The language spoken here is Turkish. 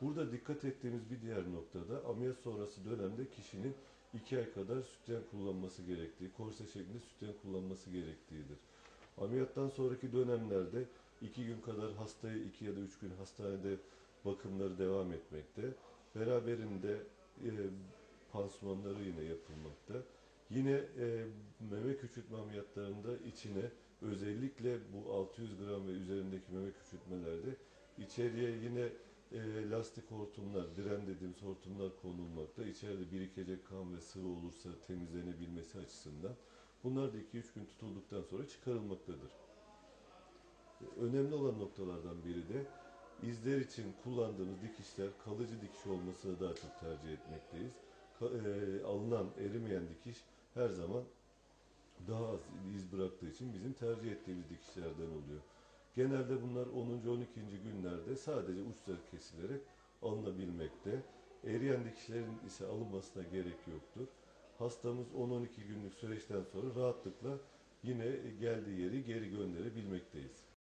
Burada dikkat ettiğimiz bir diğer noktada ameliyat sonrası dönemde kişinin 2 ay kadar sütyen kullanması gerektiği, korse şeklinde sütyen kullanması gerektiğidir. Ameliyattan sonraki dönemlerde 2 gün kadar hastaya 2 ya da 3 gün hastanede bakımları devam etmekte. Beraberinde e, pansumanları yine yapılmakta. Yine e, meme küçültme ameliyatlarında içine özellikle bu 600 gram ve üzerindeki meme küçültmelerde içeriye yine e, lastik hortumlar, diren dediğimiz hortumlar konulmakta. İçeride birikecek kan ve sıvı olursa temizlenebilmesi açısından. Bunlar da 2-3 gün tutulduktan sonra çıkarılmaktadır. E, Önemli olan noktalardan biri de izler için kullandığımız dikişler kalıcı dikiş olmasını daha çok tercih etmekteyiz. Ka- e, alınan erimeyen dikiş her zaman daha az iz bıraktığı için bizim tercih ettiğimiz dikişlerden oluyor. Genelde bunlar 10. 12. günlerde sadece uçları kesilerek alınabilmekte. Eriyen dikişlerin ise alınmasına gerek yoktur. Hastamız 10-12 günlük süreçten sonra rahatlıkla yine geldiği yeri geri gönderebilmekteyiz.